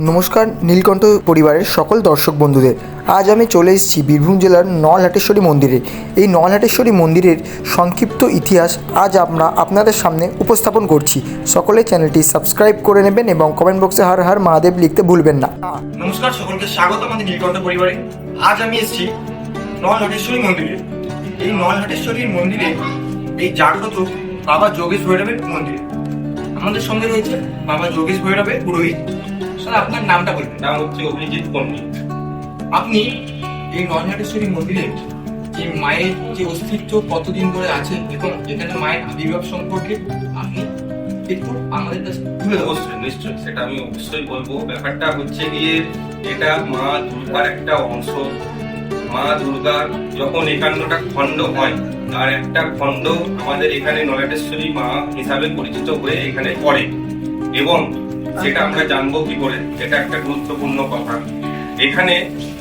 নমস্কার, নীলকণ্ঠ পরিবারের সকল দর্শক বন্ধুদের। আজ আমি চলে এসেছি বীরভূম জেলার নলহাটেশ্বরী মন্দিরে। এই নলহাটেশ্বরী মন্দিরের সংক্ষিপ্ত ইতিহাস আজ আমরা আপনাদের সামনে উপস্থাপন করছি। সকলে চ্যানেলটি সাবস্ক্রাইব করে নেবেন এবং কমেন্ট বক্সে হার হার মহাদেব লিখতে ভুলবেন না। নমস্কার, সকলকে স্বাগত আমাদের নীলকণ্ঠ পরিবারে। আজ আমি এসেছি নলহাটেশ্বরী মন্দিরে। এই নলহাটেশ্বরীর মন্দিরে এই জাগ্রত বাবা যোগেশ ভৈরবের মন্দির। আমাদের সঙ্গে রয়েছে বাবা যোগেশ ভৈরবের পুরোহিত। স্যার আপনার নামটা বলবেন। নাম হচ্ছে অভিজিৎ পণ্ডিত। আপনি এই নলহাটেশ্বরী মন্দিরে এই মায়ের যে অস্তিত্ব কতদিন ধরে আছে এবং এখানে মায়ের আবির্ভাব সম্পর্কে আপনি একটু আমাদের কাছে তুলে অবশ্যই নিশ্চয়ই সেটা আমি অবশ্যই বলব। ব্যাপারটা হচ্ছে গিয়ে এটা মা দুর্গার একটা অংশ। মা দুর্গার যখন একান্নটা খণ্ড হয় তার একটা খণ্ড আমাদের এখানে নলাটেশ্বরী মা হিসাবে পরিচিত হয়ে এখানে পড়ে। এবং সেটা আমরা জানব কি করে? এটা একটা গুরুত্বপূর্ণ কথা। এখানে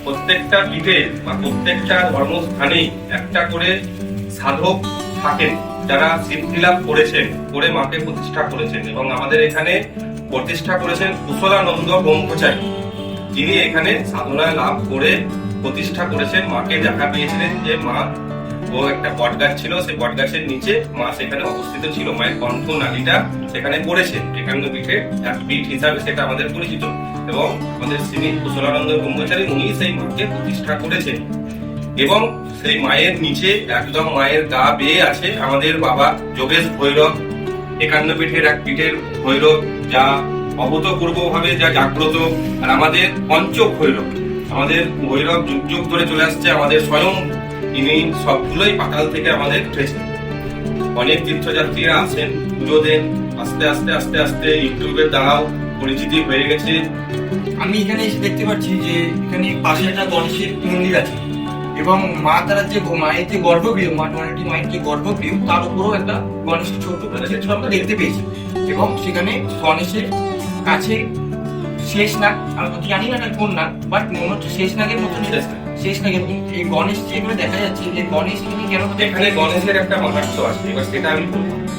প্রত্যেকটা পীঠে বা প্রত্যেকটা ধর্মস্থানেই একটা করে সাধক থাকেন, যারা সিদ্ধি লাভ করেছেন, করে মাকে প্রতিষ্ঠা করেছেন এবং আমাদের এখানে প্রতিষ্ঠা করেছেন কুশলানন্দ ব্রহ্মচারী। যিনি এখানে সাধনা লাভ করে প্রতিষ্ঠা করেছেন, মাকে দেখা পেয়েছিলেন যে মা ও একটা বট গাছ ছিল, সেই বট গাছের নিচে মা সেখানে অবস্থিত ছিল, মায়ের কণ্ঠ নালীটা সেখানে পড়েছে একান্ন পীঠে এক পীঠ হিসাবে সেটা আমাদের পরিচিত এবং আমাদের শ্রী কুশলানন্দ ব্রহ্মচারী উনি সেই মাকে প্রতিষ্ঠা করেছেন। এবং সেই মায়ের নিচে একদম মায়ের গা বেয়ে আছে আমাদের বাবা যোগেশ ভৈরব একান্ন পীঠের এক পীঠের ভৈরব, যা অভূতপূর্ব ভাবে যা জাগ্রত, আর আমাদের পঞ্চ ভৈরব আমাদের ভৈরব যুগ যুগ ধরে চলে আসছে, আমাদের স্বয়ং ইনি সবগুলোই পাতাল থেকে আমাদের উঠেছে অনেক তীর্থযাত্রীরা আসেন পুজো দেন আস্তে আস্তে আস্তে আস্তে ইউটিউবের দ্বারাও পরিচিতি হয়ে গেছে। আমি এখানে এসে দেখতে পাচ্ছি যে এখানে পাশে একটা গণেশের মন্দির আছে এবং মা তারা যে মায়ের যে গর্ভগৃহ মা টুয়ানিটি মায়ের যে গর্ভগৃহ তার উপরেও একটা গণেশের ছোট চিত্র আমরা দেখতে পেয়েছি। এবং সেখানে গণেশের কাছে শেষ নাগ আমি তো জানি না কোন নাগ বাট মনে হচ্ছে শেষ নাগের মতন শেষ নাগ।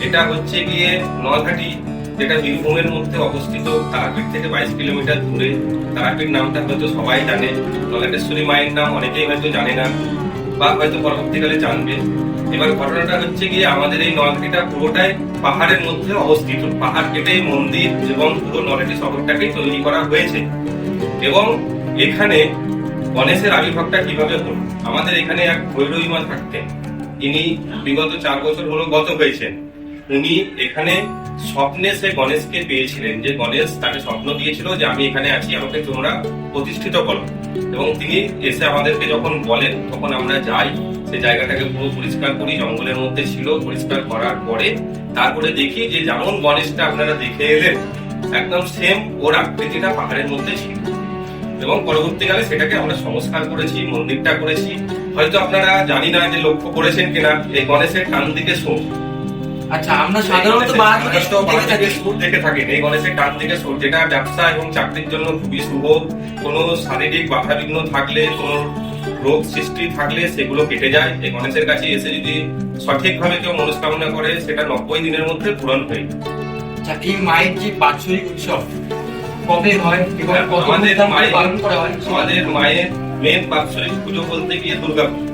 এটা হচ্ছে গিয়ে নলহাটি যেটা বীরভূমের মধ্যে অবস্থিত, তারাপীঠ থেকে বাইশ কিলোমিটার দূরে। তারাপীঠ নামটা হয়তো সবাই জানে। নলাটেশ্বরী মায়ের নাম অনেকেই হয়তো জানে না, বা হয়তো পরবর্তীকালে জানবে। এবার ঘটনাটা হচ্ছে গিয়ে আমাদের এই নলহাটিটা পুরোটাই পাহাড়ের মধ্যে অবস্থিত। পাহাড় কেটে মন্দির এবং পুরো নলহাটি শহরটাকে তৈরি করা হয়েছে। এবং এখানে গণেশের আবির্ভাবটা কীভাবে হলো? আমাদের এখানে এক ভৈরবী মা থাকতেন। ইনি বিগত চার বছর হলো গত হয়েছেন। উনি এখানে স্বপ্নে সে গণেশকে পেয়েছিলেন, যে গণেশ তাকে স্বপ্ন দিয়েছিল যে আমি এখানে আছি, আমাকে তোমরা প্রতিষ্ঠিত করো। এবং তিনি এসে আমাদেরকে যখন বলেন, তখন আমরা যাই। সেই জায়গাটাকে পুরো পরিষ্কার করি, জঙ্গলের মধ্যে ছিল, পরিষ্কার করার পরে তারপরে দেখি যে যেমন গণেশটা আপনারা দেখে এলেন, একদম সেম ওর আকৃতিটা পাহাড়ের মধ্যে ছিল। এবং পরবর্তীকালে সেটাকে আমরা সংস্কার করেছি মন্দিরটা করেছি। হয়তো আপনারা জানি না যে লক্ষ্য করেছেন কিনা এই গণেশের ডান দিকে সোম। আচ্ছা আমরা সাধারণত সুর দেখে থাকেন। এই গণেশের ডান দিকে সুর যেটা ব্যবসা এবং চাকরির জন্য খুবই শুভ। কোনো শারীরিক বাধা বিঘ্ন থাকলে কোনো রোগ সৃষ্টি থাকলে সেগুলো কেটে যায়। এই গণেশের কাছে এসে যদি সঠিকভাবে কেউ মনস্কামনা করে সেটা নব্বই দিনের মধ্যে পূরণ হয়ে। আচ্ছা এই মায়ের যে বাৎসরিক উৎসব কবে হয় এবং কত আমাদের মায়ের পালন করা হয়? আমাদের মায়ের মেন বাৎসরিক পুজো বলতে গিয়ে দুর্গা পুজো।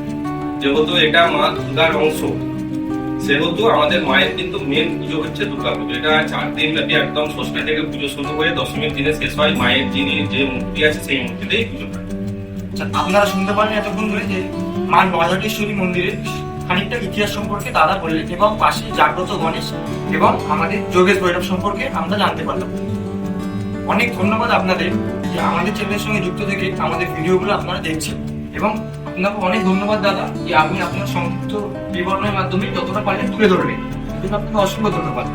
যেহেতু এটা মা দুর্গার অংশ সেহেতু আমাদের মায়ের কিন্তু মেন পুজো হচ্ছে দুর্গা পুজো। এটা চার দিন ব্যাপী একদম ষষ্ঠী থেকে পুজো শুরু হয়ে দশমীর দিনে শেষ হয়। মায়ের যিনি যে মূর্তি আছে সেই মূর্তিতেই পুজো হয়। আচ্ছা, আপনারা শুনতে পারেন এতক্ষণ ধরে যে মা নয়হাটেশ্বরী মন্দিরের খানিকটা ইতিহাস সম্পর্কে দাদা বললেন এবং পাশে জাগ্রত গণেশ এবং আমাদের যোগেশ ভৈরব সম্পর্কে আমরা জানতে পারলাম। অনেক ধন্যবাদ আপনাদের যে আমাদের চ্যানেলের সঙ্গে যুক্ত থেকে আমাদের ভিডিওগুলো আপনারা দেখছেন। এবং আপনাকে অনেক ধন্যবাদ দাদা যে আপনি আপনার সংক্ষিপ্ত বিবরণের মাধ্যমে যতটা পারলেন তুলে এজন্য আপনাকে অসংখ্য ধন্যবাদ।